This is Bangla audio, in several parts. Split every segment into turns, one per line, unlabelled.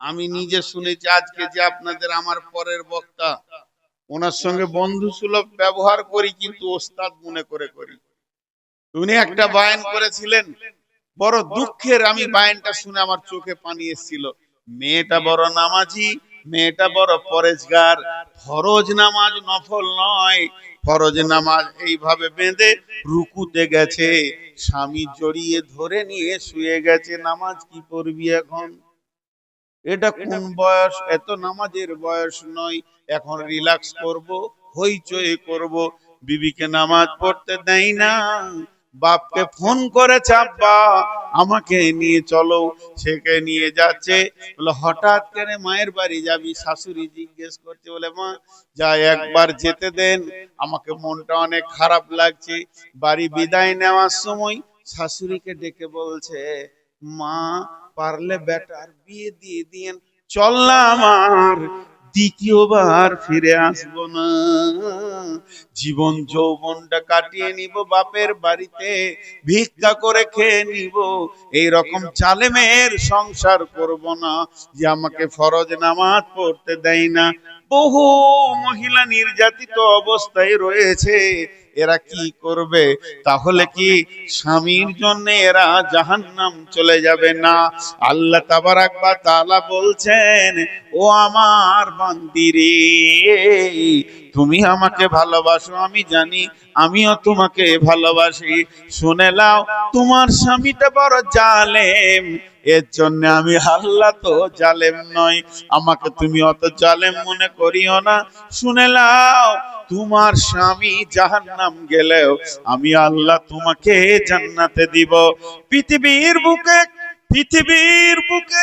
আমি নিজে শুনেছি আজকে যে আপনাদের আমার পরের বক্তা। ওনার সঙ্গে বন্ধু সুলভ ব্যবহার করি, কিন্তু ওস্তাদ মনে করে করি। উনি একটা বায়ান করেছিলেন, বড় দুঃখের আমি বায়ানটা শুনে আমার চোখে পানি এসেছিল। মেয়েটা বড় নামাজি, মেয়েটা বড় পরেজগার ফরজ নামাজ নফল নয়। ফরজ নামাজ এইভাবে বেঁধে রুকুতে গেছে। স্বামী জড়িয়ে ধরে নিয়ে শুয়ে গেছে। নামাজ কি করবি এখন? এটা কোন বয়স? এত নামাজের বয়স নয়। এখন রিল্যাক্স করব, হইচই করব। বিবিকে নামাজ পড়তে দেয় না। বাপকে ফোন করে চাপবা আমাকে নিয়ে চলো। সেকে নিয়ে যাচ্ছে। বলে, হঠাৎ করে মায়ের বাড়ি যাবি? শাশুড়ি জিজ্ঞেস করছে, বলে, মা, যা একবার যেতে দেন। আমাকে মনটা অনেক খারাপ লাগছে। বাড়ি বিদায় নেওয়ার সময় শাশুড়িকে ডেকে বলছে, মা, পারলে বেটার বিয়ে দিয়ে দিয়েন। চল না আমার দ্বিতীয়বার ফিরে আসব না। জীবন যৌবনটা কাটিয়ে নিব বাপের বাড়িতে, ভিক্ষা করে খেয়ে নিব। এই রকম চালেমের সংসার করব না যে আমাকে ফরজ নামাজ পড়তে দেয় না। বহু মহিলা নির্যাতিত অবস্থায় রয়েছে। এরা কি করবে? তাহলে কি স্বামীর জন্য এরা জাহান্নাম চলে যাবে না? আল্লাহ তাবারাক বা তালা বলছেন, ও আমার বান্দিরে তুমি আমাকে ভালোবাসো, আমি জানি, আমিও তোমাকে ভালোবাসি। শুনে লাও তোমার স্বামীটা বড় জালেম, এর জন্য আমি আল্লাহ তো জালেম নয় আমাকে তুমি অত জালেম মনে করিও না। শুনে লাও তোমার স্বামী জাহান্নাম গেলেও আমি আল্লাহ তোমাকে জান্নাতে দিব। পৃথিবীর বুকে পৃথিবীর বুকে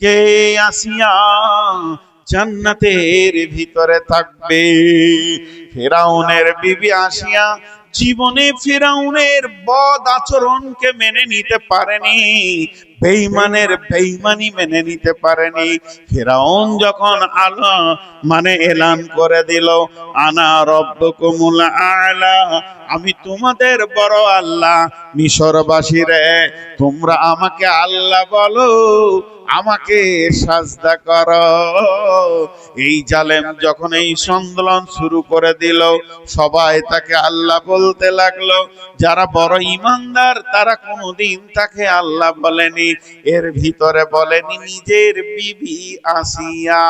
কে আসিয়া জান্নাতের ভিতরে থাকবে। ফেরাউনের বিবি আসিয়া জীবনে ফেরাউনের বদ আচরণকে মেনে নিতে পারেনি বেইমানের বেইমানি মেনে নিতে পারেনি। ফেরাউন যখন আলো মানে এলান করে দিল, আনা রব্বকুমুল আলা, আমি তোমাদের বড় আল্লাহ মিশরবাসীরে তোমরা আমাকে আল্লাহ বলো আমাকে সাজদা কর। এই জালেম যখন এই সন্দোলন শুরু করে দিল, সবাই তাকে আল্লাহ বলতে লাগল। যারা বড় ইমানদার, তারা কোনোদিন তাকে আল্লাহ বলেনি। এর ভিতরে বলেনি, নিজের বিবি আসিয়া।